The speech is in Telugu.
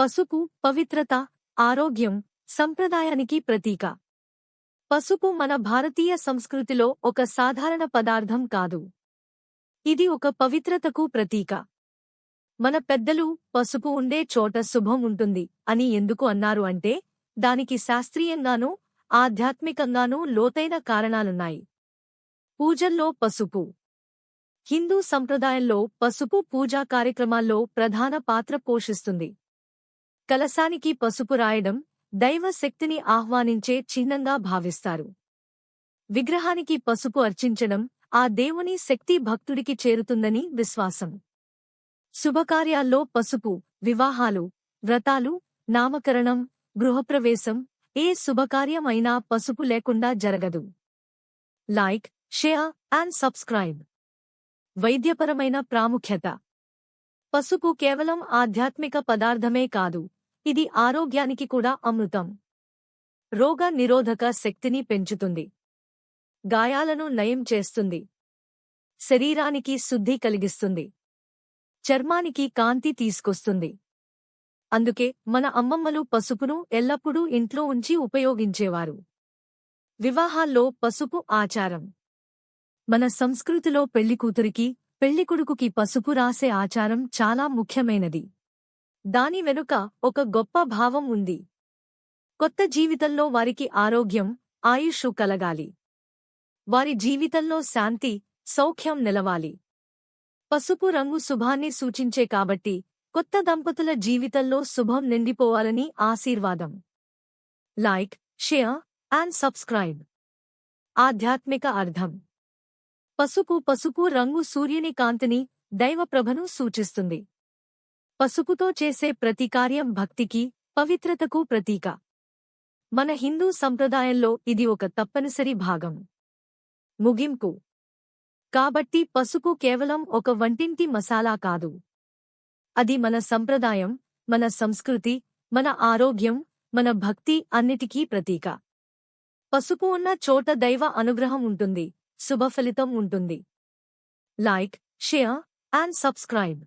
పసుపు పవిత్రత ఆరోగ్యం సంప్రదాయానికి ప్రతీక. పసుపు మన భారతీయ సంస్కృతిలో ఒక సాధారణ పదార్థం కాదు. ఇది ఒక పవిత్రతకు ప్రతీక. మన పెద్దలు పసుపు ఉండే చోట శుభం ఉంటుంది అని ఎందుకు అన్నారు అంటే దానికి శాస్త్రీయంగానూ ఆధ్యాత్మికంగానూ లోతైన కారణాలున్నాయి. పూజల్లో పసుపు. హిందూ సంప్రదాయంలో పసుపు పూజా కార్యక్రమాల్లో ప్రధాన పాత్ర పోషిస్తుంది. కలశానికి పసుపు రాయడం దైవ శక్తిని ఆహ్వానించే చిహ్నంగా భావిస్తారు. విగ్రహానికి పసుపు అర్చించడం ఆ దేవుని శక్తి భక్తుడికి చేరుతుందని విశ్వాసం. శుభకార్యాల్లో పసుపు వివాహాలు వ్రతాలు నామకరణం గృహప్రవేశం ఏ శుభకార్యం అయినా పసుపు లేకుండా జరగదు. Like share and subscribe. వైద్యపరమైన ప్రాముఖ్యత. పసుపు కేవలం ఆధ్యాత్మిక పదార్థమే కాదు ఇది ఆరోగ్యానికి కూడా అమృతం. రోగ నిరోధక శక్తిని పెంచుతుంది. గాయాలను నయం చేస్తుంది. శరీరానికి శుద్ధి కలిగిస్తుంది. చర్మానికి కాంతి తీసుకొస్తుంది. అందుకే మన అమ్మమ్మలు పసుపును ఎల్లప్పుడూ ఇంట్లో ఉంచి ఉపయోగించేవారు. వివాహాల్లో పసుపు ఆచారం. మన సంస్కృతిలో పెళ్ళికూతురికి పెళ్ళికొడుకుకి పసుపు రాసే ఆచారం చాలా ముఖ్యమైనది. దాని వెనుక ఒక గొప్ప భావం ఉంది. కొత్త జీవితంలో వారికి ఆరోగ్యం ఆయుష్ కలగాలి. వారి జీవితంలో శాంతి సౌఖ్యం నిలవాలి. పసుపు రంగు శుభాన్ని సూచించే కాబట్టి కొత్త దంపతుల జీవితంలో శుభం నిండిపోవాలని ఆశీర్వాదం. Like share and subscribe. ఆధ్యాత్మిక అర్థం. పసుపు పసుపు రంగు సూర్యుని కాంతిని దైవప్రభను సూచిస్తుంది. పసుపుతో చేసే ప్రతి కార్యం భక్తికి పవిత్రతకు ప్రతీక. మన హిందూ సంప్రదాయంలో ఇది ఒక తప్పనిసరి భాగం. ముగింపు. కాబట్టి పసుపు కేవలం ఒక వంటింటి మసాలా కాదు. అది మన సంప్రదాయం మన సంస్కృతి మన ఆరోగ్యం మన భక్తి అన్నిటికీ ప్రతీక. పసుపు ఉన్న చోట దైవ అనుగ్రహం ఉంటుంది శుభఫలితం ఉంటుంది. Like share and subscribe.